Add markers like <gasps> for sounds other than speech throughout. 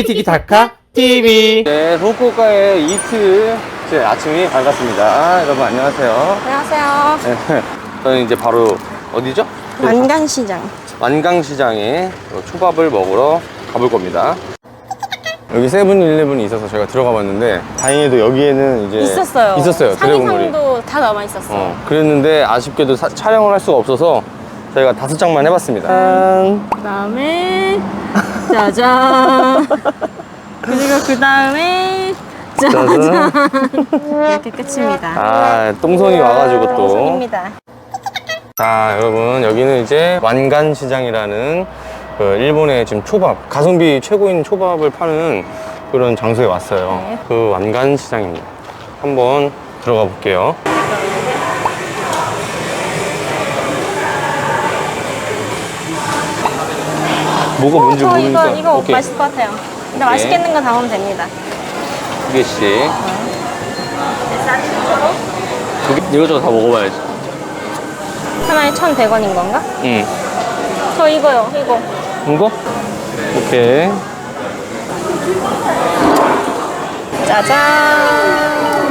티키티키 타카 TV. 네, 후쿠오카의 이틀 제 아침이 밝았습니다. 여러분 안녕하세요. 안녕하세요. 네, <laughs> 저는 이제 바로 어디죠? 완강시장. 완강시장에 초밥을 먹으러 가볼 겁니다. 여기 세븐일레븐이 있어서 제가 들어가 봤는데 다행히도 여기에는 이제 있었어요. 있었어요. 상위상도 다 남아 있었어. 어, 그랬는데 아쉽게도 사- 촬영을 할 수가 없어서 저희가 다섯 장만 해봤습니다. 짠. 그다음에 짜잔. 그리고 그 다음에 짜잔. 이렇게 끝입니다. 아, 똥손이 와가지고 또. 똥손입니다. 자, 여러분, 여기는 이제 완간시장이라는 그 일본의 지금 초밥, 가성비 최고인 초밥을 파는 그런 장소에 왔어요. 네. 그 완간시장입니다. 한번 들어가 볼게요. 뭐가 뭔지 저 모르니까. 이거 이거 오케이. 맛있을 것 같아요. 근데 오케이. 맛있겠는 거 담으면 됩니다. 두 개씩. 두 개, 이거저거 다 먹어봐야지. 하나에 1,100원인 건가? 응. 저 이거요. 이거. 이거? 오케이. 짜잔.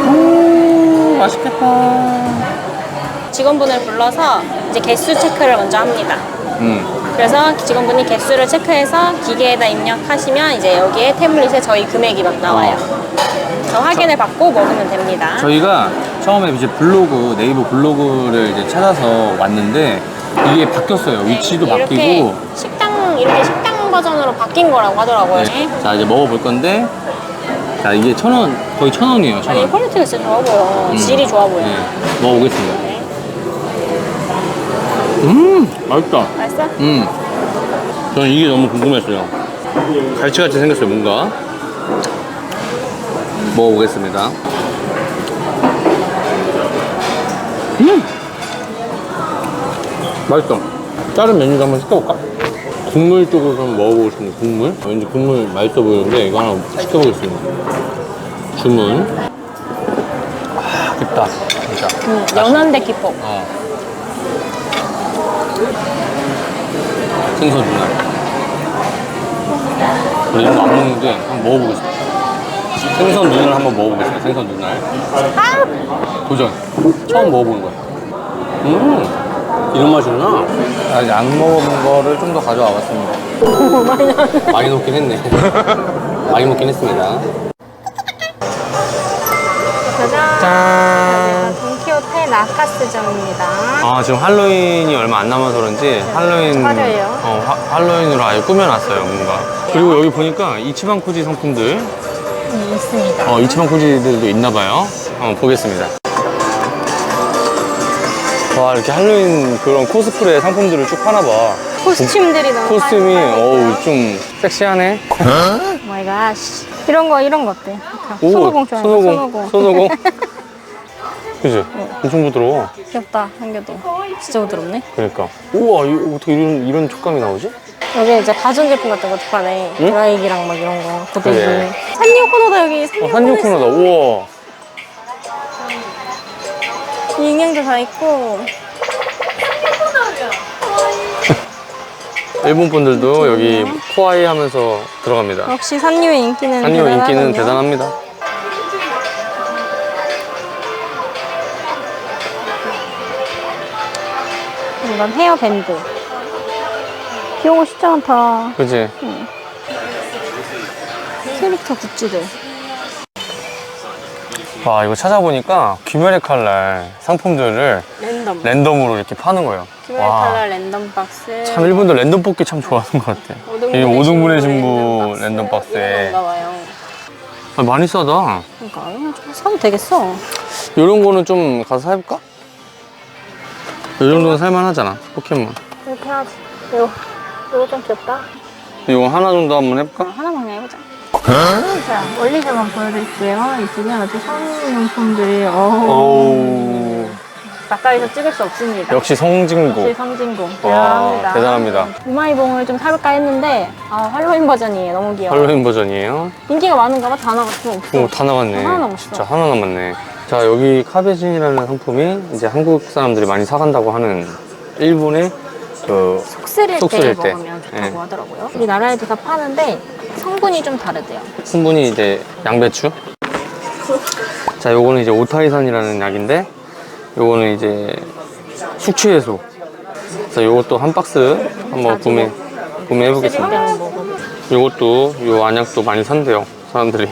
음, 맛있겠다. 직원분을 불러서 이제 개수 체크를 먼저 합니다. 음. 그래서 직원분이 개수를 체크해서 기계에다 입력하시면 이제 여기에 태블릿에 저희 금액이 막 나와요. 그래서 확인을 받고 먹으면 됩니다. 저희가 처음에 이제 블로그, 네이버 블로그를 이제 찾아서 왔는데 이게 바뀌었어요. 위치도 네, 이렇게 바뀌고. 식당 이렇게 식당 버전으로 바뀐 거라고 하더라고요. 네. 자, 이제 먹어볼 건데. 자, 이게 천 원, 거의 천 원이에요, 천 아니 원. 퀄리티가 진짜 좋아 보여. 음. 질이 좋아 보여. 네. 먹어보겠습니다. 네. 음, 맛있다. 맛있어? 음. 저는 이게 너무 궁금했어요. 갈치같이 생겼어요, 뭔가. 먹어보겠습니다. 음! 맛있어. 다른 메뉴도 한번 시켜볼까? 국물 쪽으로 좀 먹어보고 싶은데, 국물? 왠지 국물 맛있어 보이는데, 이거 하나 시켜보겠습니다. 주문. 아, 깊다. 진짜. 음, 연한데 깊어. 어. 생선 누나. 원래 이런 거 안 먹는데 한번 먹어보겠습니다. 생선 눈을 한번 먹어보겠습니다. 생선 눈알. 도전. 처음 먹어보는 거야. 음, 이런 맛이구나. 아직 안 먹어본 거를 좀 더 가져와 봤습니다. 많이 먹긴 했네. 많이 먹긴 했습니다. 짜잔. 짠. 라카스점입니다. 아 지금 할로윈이 얼마 안 남아서 그런지 할로윈 화려해요. 어, 하- 할로윈으로 아예 꾸며놨어요 뭔가 그리고 여기 보니까 이치방 쿠지 상품들 음, 있습니다. 어, 이치방 쿠지들도 있나봐요 한번 보겠습니다 와 이렇게 할로윈 그런 코스프레 상품들을 쭉 파나봐 코스튬들이 너무 코스튬이. 어우 좀 섹시하네 오 마이 갓. 이런 거 이런 거 어때? 오, 손오공 좋아해. 손오공 손오공. 손오공 그지? 엄청 부드러워 귀엽다. 한겨도. 진짜 부드럽네. 그러니까 우와 이- 어떻게 이런, 이런 촉감이 나오지? 여기 이제 가전 제품 같은 것도 파네. 응? 드라이기랑 막 이런 거. 고데기. 그래. 산리오 코너다 여기. 산리오 어, 코너 코너다 우와 있어. 인형도 다 있고. <laughs> 일본 분들도 여기 포아이 하면서 들어갑니다. 역시 산리오의 인기는 인기는 대단하군요. 대단합니다. 이건 헤어밴드. 귀여운 거 진짜 많다. 그지? 캐릭터 굿즈들. 와, 이거 찾아보니까 귀멸의 칼날 상품들을 랜덤. 랜덤으로 이렇게 파는 거예요. 키메라 칼라 랜덤 박스. 참 일본도 랜덤 뽑기 참 좋아하는 것 같아. 이 오등분의 신부 랜덤 박스에 이런가 봐요. 아, 많이 싸다. 그러니까 이거 좀 사도 되겠어. 이런 거는 좀 가서 사볼까? 이 정도는 살만하잖아. 포켓몬. 이렇게 하지. 이거 이거 좀 귀엽다. 이거 하나 정도 한번 해볼까? 하나만 그냥 해보자. 자, 원리자만 보여드릴게요. 이쪽에 아주 성인용품들이, 어우, 오 가까이서 찍을 수 없습니다. 역시 성진고 역시 성진공. 와, 대단합니다. 대단합니다. 우마이봉을 좀 사볼까 했는데 아 할로윈 버전이에요. 너무 귀여워. 할로윈 버전이에요 인기가 많은가 봐. 다 나갔어. 없어. 오, 다 나갔네. 하나 남았어. 진짜 하나 남았네. 자, 여기 카베진이라는 상품이 이제 한국 사람들이 많이 사간다고 하는 일본의 그 속 쓰릴 속때 쓰릴 때. 먹으면 좋다고 네. 하더라고요. 우리 나라에도 다 파는데 성분이 좀 다르대요. 성분이 이제 양배추. 자, 요거는 이제 오타이산이라는 약인데, 요거는 이제 숙취해소. 그래서 요것도 한 박스 한번 구매, 구매해 보겠습니다. 요것도, 요 안약도 많이 산대요, 사람들이.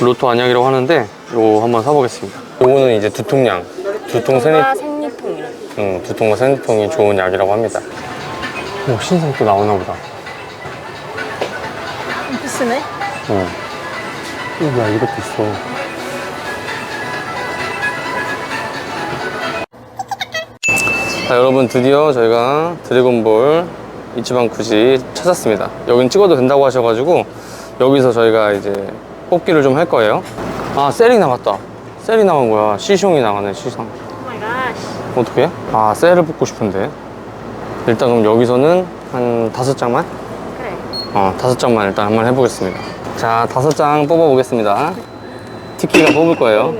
로또 안약이라고 하는데, 요거 한번 사보겠습니다. 요거는 이제 두통약. 두통 세니, 과 생리통이래. 음, 두통과 생리통이 좋은 약이라고 합니다. 오, 신상 또 나오나 보다. 비스네. 어. 야, 이것도 있어. 자, 여러분, 드디어 저희가 드래곤볼 이치방 쿠지 찾았습니다. 여긴 찍어도 된다고 하셔가지고, 여기서 저희가 이제 뽑기를 좀 할 거예요. 아, 셀이 나갔다. 셀이 나간 거야. 시숑이 나가네, 시상. 오 마이 갓. 어떻게? 아, 셀을 뽑고 싶은데. 일단 그럼 여기서는 한 다섯 장만? 그래. 어, 다섯 장만 일단 한번 해보겠습니다. 자, 다섯 장 뽑아보겠습니다. 티키가 뽑을 거예요. 거.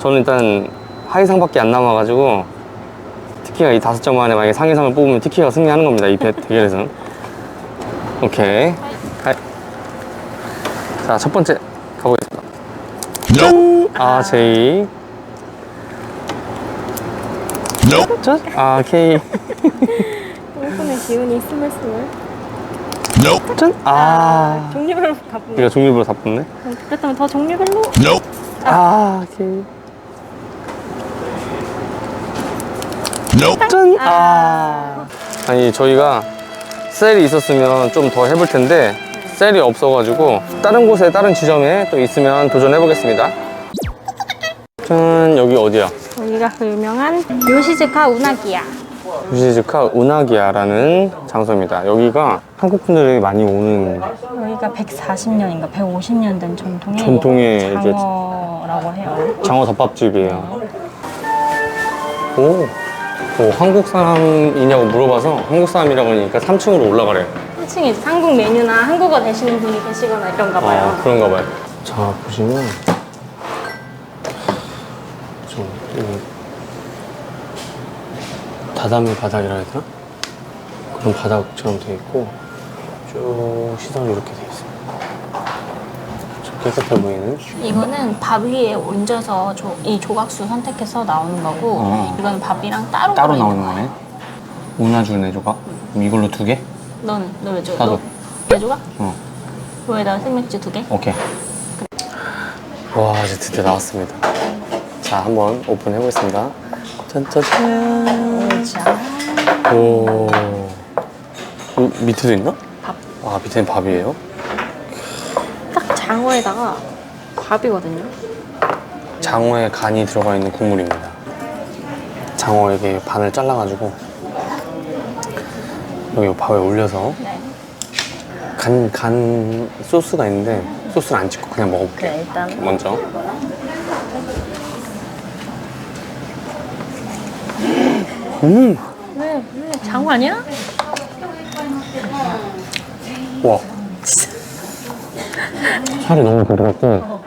저는 일단 하이상밖에 안 남아가지고 티키가 이 다섯 장 만에 만약에 상위상을 뽑으면 티키가 승리하는 겁니다. 이 배- 대결에서는. 오케이. 하이. 자, 첫 번째 가보겠습니다. 짠! 아, 제이. 짠! 아, 케이. 일본의 기운이 스물스물. 짠! 아. 종류별로 가보면. 이거 종류별로 다 뽑네. 그렇다면 더 종류별로. 아, 오케이. 짠! 아. 아니, 저희가 셀이 있었으면 좀 더 해볼 텐데, 셀이 없어가지고, 다른 곳에, 다른 지점에 또 있으면 도전해 보겠습니다. 짠, 여기 어디야? 여기가 그 유명한 요시즈카 우나기야. 유시즈카 우나기야라는 장소입니다. 여기가 한국 분들이 많이 오는 여기가 140년인가 150년 된 전통의 전통의 이제 장어라고 해요. 장어 덮밥집이에요. 오, 오, 한국 사람이냐고 물어봐서 한국 사람이라고 하니까 3층으로 올라가래요. 1층에 이제 한국 메뉴나 한국어 되시는 분이 계시거나 이런가 봐요. 아, 그런가 봐요. 자, 보시면 좀 이, 다다미 바닥이라 해야 되나? 그런 바닥처럼 돼 있고 쭉 시선이 이렇게 돼 있어요. 좀 깨끗해 보이는. 이거는 밥 위에 얹어서 조- 이 조각수 선택해서 나오는 거고 어. 이거는 밥이랑 따로 따로 나오는. 거네. 오나주네 조각. 그럼 이걸로 두 개? 넌, 너왜 줘? 나도. 너 조각? 어. 여기다가 생맥주 두 개? 오케이. 와, 이제 드디어 나왔습니다. 자, 한번 오픈해 보겠습니다. 짠짜잔. 자, 오. 어, 밑에도 있나? 밥. 아, 밑에는 밥이에요? 딱 장어에다가 밥이거든요. 장어에 간이 들어가 있는 국물입니다. 장어에게 반을 잘라가지고 여기 밥에 올려서 네. 간, 간 소스가 있는데 소스를 안 찍고 그냥 먹어볼게요. 네, 일단 먼저. 음! 왜, 왜 장어 아니야? 와. 살이 너무 부드럽고.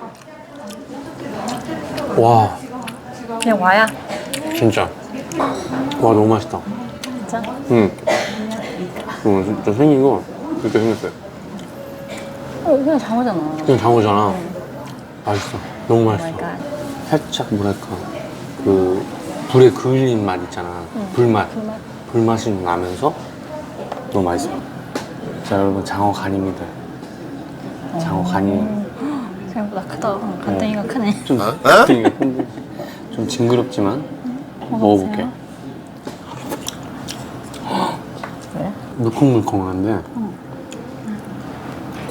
와, 그냥 와야. 진짜. 와, 너무 맛있다. 진짜? 응. 어, 진짜 생긴 거 이렇게 생겼어요. 어, 그냥 장어잖아. 그냥 장어잖아. 맛있어. 너무 오 맛있어. 마이 갓. 살짝 뭐랄까 그 불에 그을린 맛 있잖아. 불맛. 불맛. 불맛이 나면서 너무 맛있어. 자 여러분 장어 간입니다. 장어 간이 생각보다 크다. 간땡이가 크네. 좀 큰데 좀 징그럽지만 먹어볼게요. 그래? 물컹물컹한데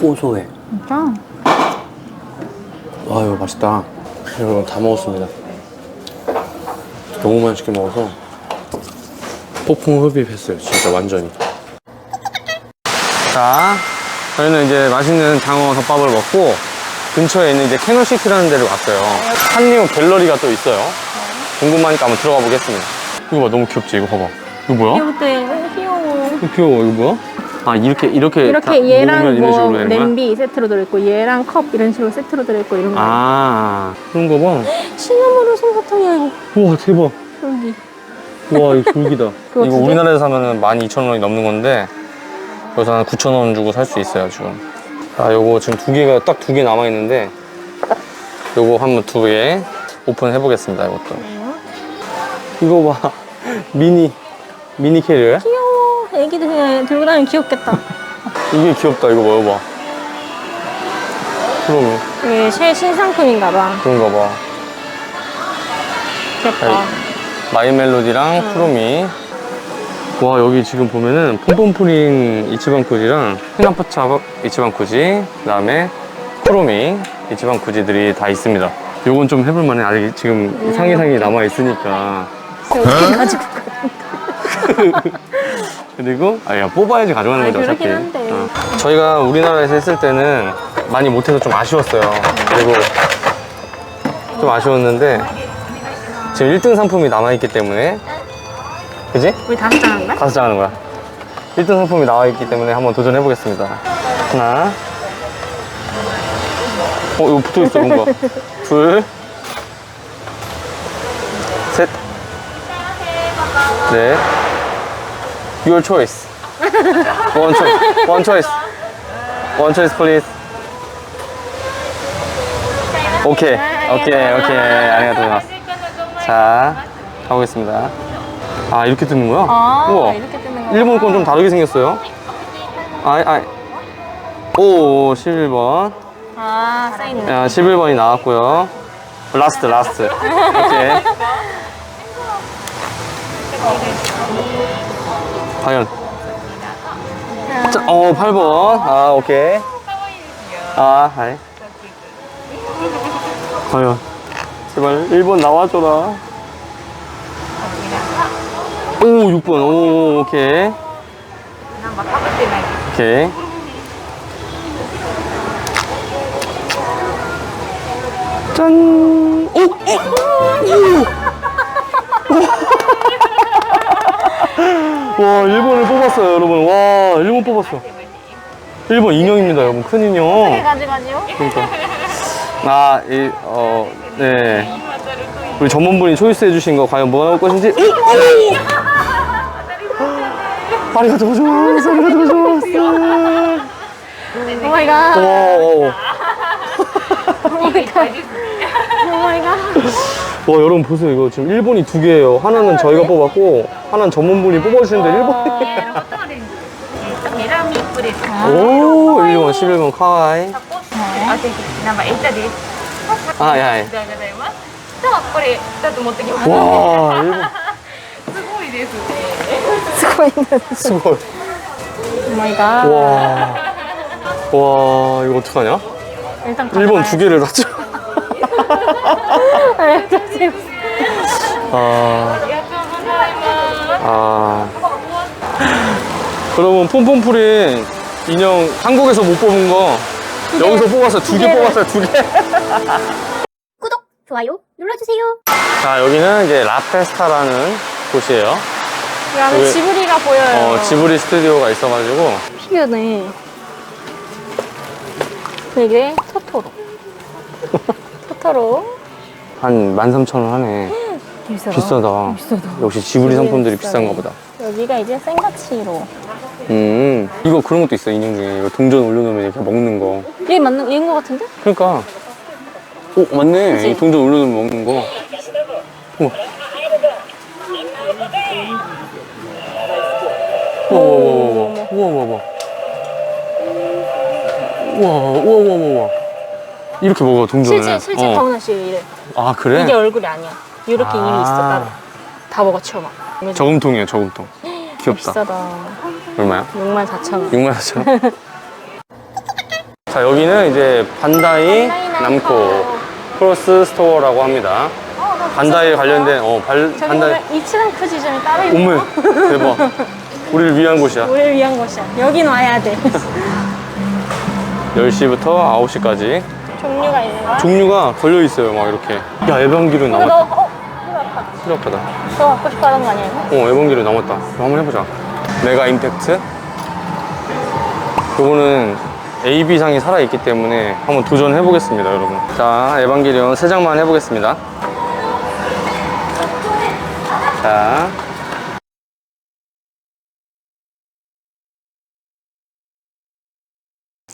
고소해. 진짜? 와 이거 맛있다. 여러분 다 먹었습니다. 너무 맛있게 먹어서 폭풍 흡입했어요. 진짜 완전히. 자, 저희는 이제 맛있는 장어 덮밥을 먹고 근처에 있는 이제 캐널시티라는 데를 왔어요. 한리오 갤러리가 또 있어요. 궁금하니까 한번 들어가 보겠습니다. 이거 봐, 너무 귀엽지? 이거 봐봐. 이거 뭐야? 귀엽대. 귀여워. 이거 뭐야? 아, 이렇게, 이렇게. 다 이렇게 얘랑 이런 뭐 식으로 되는 거야? 냄비 세트로 들어있고 얘랑 컵 이런 식으로 세트로 들어있고 이런 거. 아, 그런 거 봐. 시나모로 솜사탕이야, 이거. 우와, 대박. 여기. 우와, 이거 졸기다. <laughs> 그거 이거 두 개? 우리나라에서 사면은 12,000원이 넘는 건데, 여기서 한 9,000원 주고 살 수 있어요, 지금. 자, 요거 지금 두 개가 딱 두 개 남아 있는데, 요거 한번 두 개 오픈해 보겠습니다, 이것도. 이거 봐. <laughs> 미니, 미니 캐리어야? 애기들 그냥 들고 다니면 귀엽겠다. 이게 귀엽다, 이거 먹어봐. 그럼, 이게 제일 신상품인가 봐. 그런가 봐. 귀엽다. 아이. 마이 멜로디랑 쿠로미. 와, 여기 지금 보면은 폼폼프린 이치방 쿠지랑 히나파차 이치방 쿠지, 그 다음에 쿠로미 이치방 쿠지들이 다 있습니다. 요건 좀 해볼 만해. 아직 지금 상이 상이 남아 있으니까. 어떻게 가지고 <laughs> 그리고, 아, 야, 뽑아야지 가져가는 아, 거죠, 어차피. 한데. 어. 저희가 우리나라에서 했을 때는 많이 못해서 좀 아쉬웠어요. 그리고 좀 아쉬웠는데, 지금 1등 상품이 남아있기 때문에, 그지? 우리 다섯 장 하는 거야? 다섯 장 하는 거야. 1등 상품이 나와 있기 때문에 한번 도전해 보겠습니다. 하나. 어, 이거 붙어 있어, 뭔가. <laughs> 둘. 셋. 넷. Your choice. One choice. One choice. One choice, please. 오케이. 오케이, 오케이. 아리가또 자, 가보겠습니다. 아, 이렇게 뜨는 거야? 아, 우와. 이렇게 뜨는 거. 일본 건 좀 다르게 생겼어요. 아이, 아이. 오, 11번. 아, 써있네. 야, 11번이 나왔고요. 라스트, 라스트. 오케이. 과연. 자, 어, 8번. 아, 오케이. 아, 하이. 과연. 제발 1번 나와줘라. 오, 6번. 오, 오케이. 오케이. 짠! 오! 오! 오! <laughs> 와, 1번을 뽑았어요, 여러분. 와, 1번 뽑았어. 1번 인형입니다, 여러분. 큰 인형. 그러니까. 아, 이, 어, 네. 우리 전문분이 초이스 해주신 거 과연 뭐가 나올 것인지. 오! 오! 아리가 더 좋았어, 아리가 더 좋았어. 오 마이 갓. 오 마이 갓. 오 마이 갓. 와 여러분 보세요 이거 지금 1번이 두 개예요 하나는 저희가 뽑았고 하나는 전문분이 뽑아주시는데 1번이 メラミップです。 오 1번 11번 카와이 あ、ぜひ生エタです。 아 야이 ありがとうございます。じゃあこれだと持ってきます。 와 1번 すごいですね。 쓰고 있는. 수고 오 마이 갓. 와. 와 이거 어떡하냐 일단 1번 두 개를 놨죠 아, 아. 그러면 폼폼풀이 인형 한국에서 못 뽑은 거 여기서 뽑았어요. 두 개 뽑았어요. 두 개. <laughs> 구독, 좋아요 눌러주세요. 자, 여기는 이제 라페스타라는 곳이에요. 야, 여기- 지브리가 보여요. 어, 지브리 스튜디오가 있어가지고 신기하네. 이게 서토로. 토토로. 한 13,000원 하네 비싸다. 비싸다. 비싸다. 역시 지브리 상품들이 비싸네. 비싼가 보다. 여기가 이제 생가치로. 음, 이거 그런 것도 있어, 인형 중에. 이거 동전 올려놓으면 이렇게 먹는 거. 얘 맞는 얘인 것 같은데? 그러니까. 오, 맞네. 그치? 이 동전 올려놓으면 먹는 거. 우와. 우와, 우와, 우와, 우와, 우와. 우와, 우와, 우와, 우와, 우와. 이렇게 먹어, 동전을. 실제 실제 어. 가훈아 씨 이래. 아, 그래? 이게 얼굴이 아니야. 이렇게 아. 이미 있어 따로. 다 먹어 치워 막. 저금통이에요, 저금통. <gasps> 귀엽다. 비싸다. 얼마야? 6만 4천 원. 6만 4천 <laughs> <laughs> 자 여기는 이제 반다이 남코. 크로스 스토어라고 합니다 반다이 관련된 어 발, 저기 반다이 보면 이치랑 크지점이 따로 있네. 오물 <laughs> 대박 우리를 위한 곳이야. 우리를 위한 곳이야. 여긴 와야 돼. 10시부터 9시까지. 종류가 있는 거야? 종류가 걸려 있어요. 막 이렇게. 야, 너, 남았다. 어? 필요하다. 너 갖고 싶어 하던 거 아니야, 이거? 어, 에반기류 남았다. 이거 한번 해보자. 메가 임팩트. 요거는 AB상이 살아있기 때문에 한번 도전해 보겠습니다, 여러분. 자, 에반게리온 3장만 해보겠습니다. 자.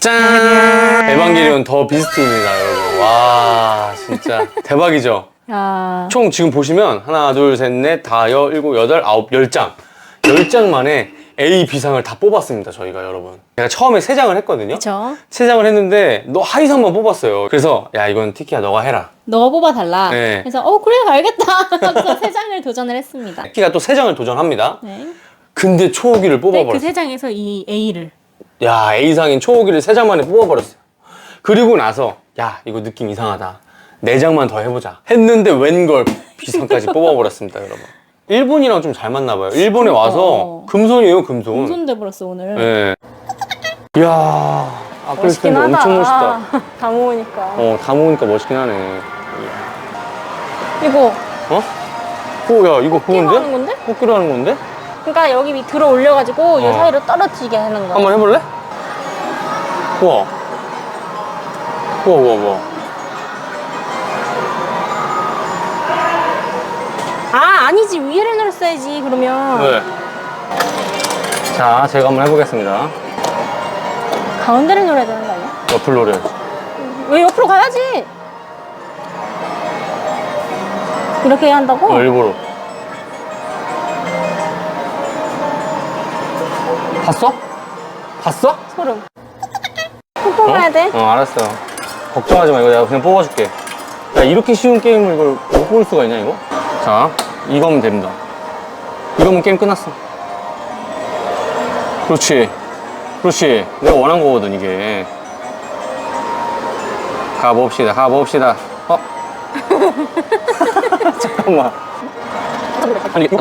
짠! 에반게리온 더 비스트입니다, 여러분. 와, 진짜 대박이죠? 야. 총 지금 보시면 하나, 둘, 셋, 넷, 다, 여, 일곱, 여덟, 아홉, 열 장. 열 장 만에 A, B상을 다 뽑았습니다, 저희가 여러분. 제가 처음에 세 장을 했거든요. 그쵸? 세 장을 했는데 너 하이상만 뽑았어요. 그래서 야 이건 티키야 너가 해라. 너 뽑아달라. 네. 그래서 어 그래 알겠다. 그래서 세 장을 도전을 했습니다. 티키가 또 세 장을 도전합니다. 네. 근데 초호기를 뽑아버렸어. 그세 장에서 이 A를 야 A상인 초호기를 세 장 만에 뽑아버렸어요. 그리고 나서 야 이거 느낌 이상하다. 네 장만 더 해보자. 했는데 웬걸 B상까지 <laughs> 뽑아버렸습니다, 여러분. 일본이랑 좀 잘 맞나 봐요. 일본에 와서 금손이에요, 금손. 손 돼버렸어 오늘. 네. 이야, 멋있긴 아크릴펜 하다. 엄청 멋있다. <laughs> 다 모으니까. 어, 다 모으니까 멋있긴 하네. 이거, 어? 오, 야, 이거 그건데? 하는 건데? 코끼리 하는 건데? 그러니까 여기 밑 들어 올려가지고 이 어. 사이로 떨어지게 하는 거. 한번 해볼래? 우와. 우와, 우와, 우와. 아, 아니지. 위에를 눌렀어야지, 그러면. 네. 자, 제가 한번 해보겠습니다. 가운데를 눌러야 되는 거 아니야? 옆을 노려야지. 왜 옆으로 가야지? 이렇게 해야 한다고? 어, 일부러. 봤어? 봤어? 소름. 꼭 뽑아야 돼? 어, 알았어. 걱정하지 마. 이거 내가 그냥 뽑아줄게. 야, 이렇게 쉬운 게임을 이걸 못볼 수가 있냐, 이거? 자, 이거면 됩니다. 이거면 게임 끝났어. 그렇지. 그렇지. 내가 원한 거거든, 이게. 가봅시다, 가봅시다. 어? 잠깐만. 아니, 이거.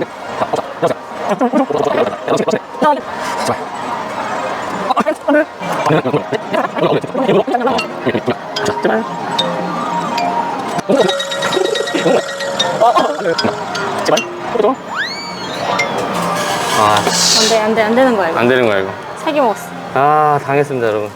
제발. 제발. 아, 안 돼, 안 돼, 안 되는 거야, 이거. 안 되는 거야, 이거. 세개 먹었어. 아, 당했습니다, 여러분.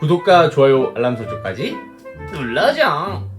구독과 좋아요, 알람 설정까지 눌러줘.